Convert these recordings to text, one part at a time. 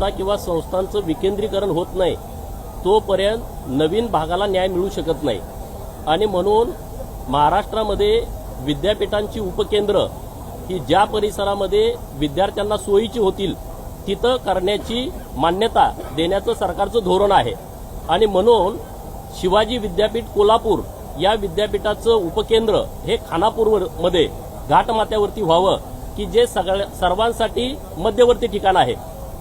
संस्था किंवा संस्थांचं विकेंद्रीकरण होत नाही तोपर्यंत नवीन भागाला न्याय मिळू शकत नाही. आणि म्हणून महाराष्ट्रामध्ये विद्यापीठांची उपकेंद्र ही ज्या परिसरामध्ये विद्यार्थ्यांना सोयीची होतील तिथं करण्याची मान्यता देण्याचं सरकारचं धोरण आहे. आणि म्हणून शिवाजी विद्यापीठ कोल्हापूर या विद्यापीठाचं उपकेंद्र हे खानापूरमध्ये घाटमाथ्यावरती व्हावं की जे सगळ्या सर्वांसाठी मध्यवर्ती ठिकाण आहे.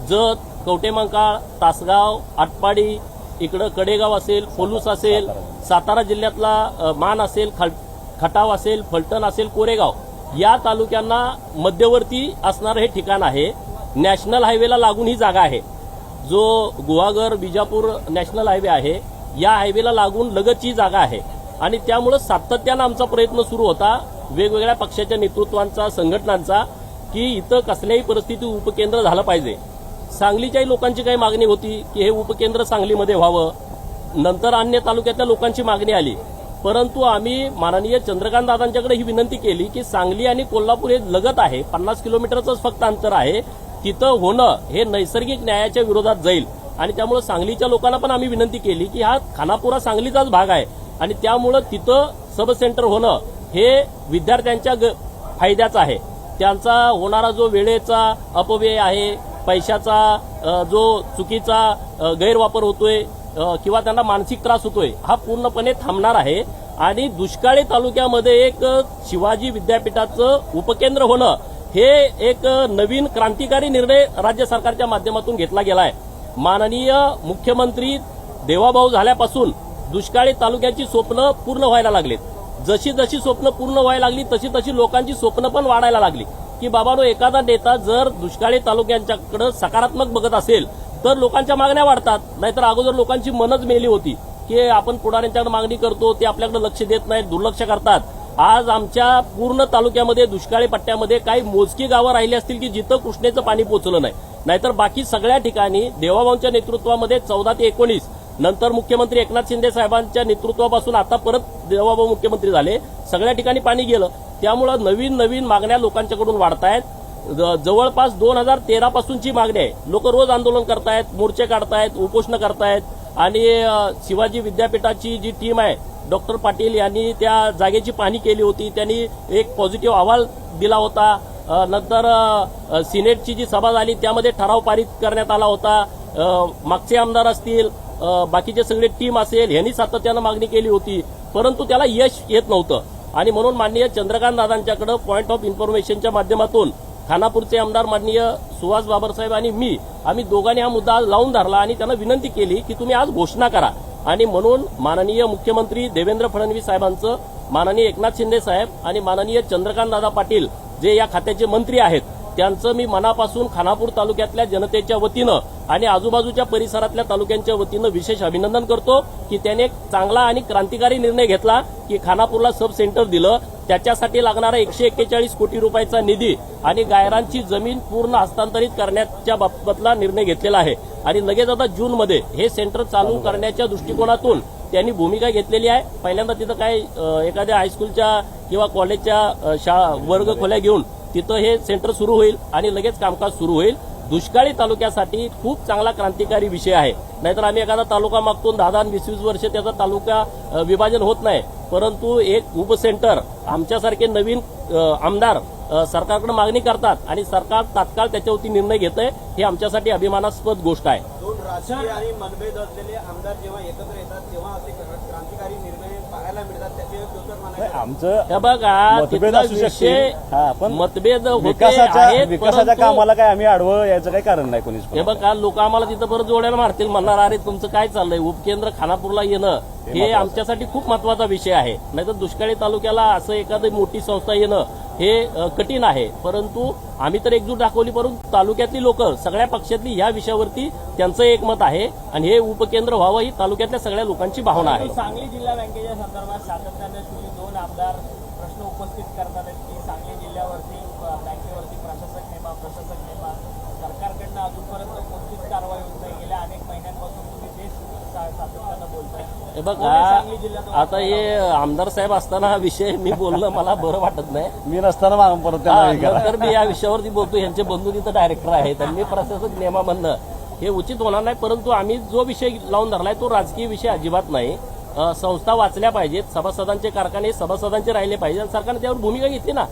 जत कवटेमंकाळ तासगाव आटपाडी इकडं कडेगाव असेल पोलूस असेल सातारा जिल्ह्यातला मान असेल खल खटाव असेल फलटण असेल कोरेगाव. या तालुक्यांना मध्यवर्ती असणारं हे ठिकाण आहे. नॅशनल हायवेला लागून ही जागा आहे. जो गुहागर बिजापूर नॅशनल हायवे आहे या हायवेला लागून लगतची जागा आहे. आणि त्यामुळं सातत्यानं आमचा प्रयत्न सुरू होता वेगवेगळ्या पक्षाच्या नेतृत्वांचा संघटनांचा की इथं कसल्याही परिस्थिती उपकेंद्र झालं पाहिजे. सांगलीच्याही लोकांची काही मागणी होती की हे उपकेंद्र सांगलीमध्ये व्हावं. नंतर अन्य तालुक्यातल्या लोकांची मागणी आली. परंतु आम्ही माननीय चंद्रकांत दादांच्याकडे ही विनंती केली की सांगली आणि कोल्हापूर हे लगत आहे. पन्नास किलोमीटरचंच फक्त अंतर आहे. तिथं होणं हे नैसर्गिक न्यायाच्या विरोधात जाईल. आणि त्यामुळे सांगलीच्या लोकांना पण आम्ही विनंती केली की हा खानापुरा सांगलीचाच भाग आहे. आणि त्यामुळं तिथं सब सेंटर होणं हे विद्यार्थ्यांच्या ग- फायद्याचं आहे. त्यांचा होणारा जो वेळेचा अपव्यय आहे पैशाचा जो चुकीचा गैरवापर होतोय किंवा त्यांना मानसिक त्रास होतोय हा पूर्णपणे थांबणार आहे. आणि दुष्काळी तालुक्यामध्ये एक शिवाजी विद्यापीठाचं उपकेंद्र होणं हे एक नवीन क्रांतिकारी निर्णय राज्य सरकारच्या माध्यमातून घेतला गेला आहे माननीय मुख्यमंत्री देवाभाऊ झाल्यापासून दुष्काळी तालुक्याची स्वप्न पूर्ण व्हायला लागलीत. जशी जशी स्वप्न पूर्ण व्हायला लागली तशी तशी लोकांची स्वप्न पण वाढायला लागली. की बाबानो एखादा नेता जर दुष्काळी तालुक्यांच्याकडे सकारात्मक बघत असेल तर लोकांच्या मागण्या वाढतात. नाहीतर अगोदर लोकांची मनच मेली होती की आपण पुढाऱ्यांच्याकडे मागणी करतो ते आपल्याकडे लक्ष देत नाहीत दुर्लक्ष करतात. आज आमच्या पूर्ण तालुक्यामध्ये दुष्काळी पट्ट्यामध्ये काही मोजकी गावं राहिली असतील की जिथं कृष्णेचं पाणी पोचलं नाही. नाहीतर बाकी सगळ्या ठिकाणी देवाभाऊंच्या नेतृत्वामध्ये चौदा ते एकोणीस नंतर मुख्यमंत्री एकनाथ शिंदे साहेबांच्या नेतृत्वापासून आता परत देवाभाऊ मुख्यमंत्री झाले. सगळ्या ठिकाणी पाणी गेलं. त्यामुळं नवीन नवीन मागण्या लोकांच्याकडून वाढतायत. ज- जवळपास दोन हजार तेरापासूनची मागणी आहे. लोक रोज आंदोलन करतायत मोर्चे काढतायत उपोषण करतायत. आणि शिवाजी विद्यापीठाची जी टीम आहे डॉक्टर पाटील यांनी त्या जागेची पाहणी केली होती. त्यांनी एक पॉझिटिव्ह अहवाल दिला होता. नंतर सिनेटची जी सभा झाली त्यामध्ये ठराव पारित करण्यात आला होता. मागचे आमदार असतील बाकीचे सगळे टीम असेल यांनी सातत्यानं मागणी केली होती. परंतु त्याला यश येत नव्हतं. आणि म्हणून माननीय चंद्रकांत दादांच्याकडे पॉईंट ऑफ इन्फॉर्मेशनच्या माध्यमातून खानापूरचे आमदार माननीय सुहास बाबरसाहेब आणि मी आम्ही दोघांनी हा मुद्दा लावून धरला आणि त्यांना विनंती केली की तुम्ही आज घोषणा करा. आणि म्हणून माननीय मुख्यमंत्री देवेंद्र फडणवीस साहेबांचं माननीय एकनाथ शिंदे साहेब आणि माननीय चंद्रकांत दादा पाटील जे या खात्याचे मंत्री आहेत त्यांचं मी मनापासून खानापूर तालुक्यातल्या जनतेच्या वतीनं आणि आजूबाजूच्या परिसरातल्या तालुक्यांच्या वतीनं विशेष अभिनंदन करतो की त्याने एक चांगला आणि क्रांतिकारी निर्णय घेतला की खानापूरला सब सेंटर दिलं. त्याच्यासाठी लागणारा एकशे एक्केचाळीस कोटी रुपयाचा निधी आणि गायरांची जमीन पूर्ण हस्तांतरित करण्याच्या बाबतला निर्णय घेतलेला आहे. आणि लगेच आता जूनमध्ये हे सेंटर चालू करण्याच्या दृष्टिकोनातून त्यांनी भूमिका घेतलेली आहे. पहिल्यांदा तिथं काय एखाद्या हायस्कूलच्या किंवा कॉलेजच्या शाळा वर्ग खोल्या घेऊन तिथं हे सेंटर सुरू होईल आणि लगेच कामकाज सुरू होईल. दुष्काळी तालुक्यासाठी खूप चांगला क्रांतिकारी विषय आहे. नाहीतर आम्ही एखादा तालुका मागतो दहा दहा वीस वीस वर्ष त्याचा तालुका विभाजन होत नाही. परंतु एक उपसेंटर आमच्यासारखे नवीन आमदार सरकारकडे मागणी करतात आणि सरकार तात्काळ त्याच्यावरती निर्णय घेत आहे हे आमच्यासाठी अभिमानास्पद गोष्ट आहे. दोन राजकीय आणि मनभेद असलेले आमदार जेव्हा एकत्र येतात तेव्हा असे क्रा- क्रांतिकारी निर्णय पाहायला मिळतात त्याचे दोतर नाही, मानायचे आमचं हे बघा मतभेद तिथला असू शकते. विषय हा, पण मतभेद होते विकासाच्या आहेत विकासाच्या परंतु- कामाला काय आम्ही आडवं यायचं काही कारण नाही कोणीच हे. बघा लोक आम्हाला तिथं परत जोड्याला मारतील म्हणणार अरे तुमचं काय चाललंय? उपकेंद्र खानापूरला येणं हे आमच्यासाठी खूप महत्त्वाचा विषय आहे. नाहीतर दुष्काळी तालुक्याला असं एखादी मोठी संस्था येणं हे कठीण आहे. परंतु आम्ही तर एकजूट दाखवली परंतु तालुक्यातली लोक सगळ्या पक्षातली या विषयावरती त्यांचं एकमत आहे आणि हे उपकेंद्र व्हावं ही तालुक्यातल्या सगळ्या लोकांची भावना आहे. सांगली जिल्हा बँकेच्या संदर्भात सातत्याने तुम्ही दोन आमदार प्रश्न उपस्थित करतात आहेत की सांगली जिल्ह्यावर हे बघा जिल्ह्यात आता हे आमदार साहेब असताना हा विषय मी बोलणं मला बरं वाटत नाही. मी नसताना मागून परत त्यांना हा, हे करा. नंतर मी या विषयावरती बोलतो यांचे बंधू तिथं डायरेक्टर आहेत आणि मी प्रशासक नियमामधनं हे उचित होणार नाही परंतु आम्ही जो विषय लावून धरलाय तो राजकीय विषय अजिबात नाही. अ, संस्था वाचल्या पाहिजेत सभासदांचे कारखाने सभासदांचे राहिले पाहिजे आणि सरकारने त्यावर भूमिका घेतली ना.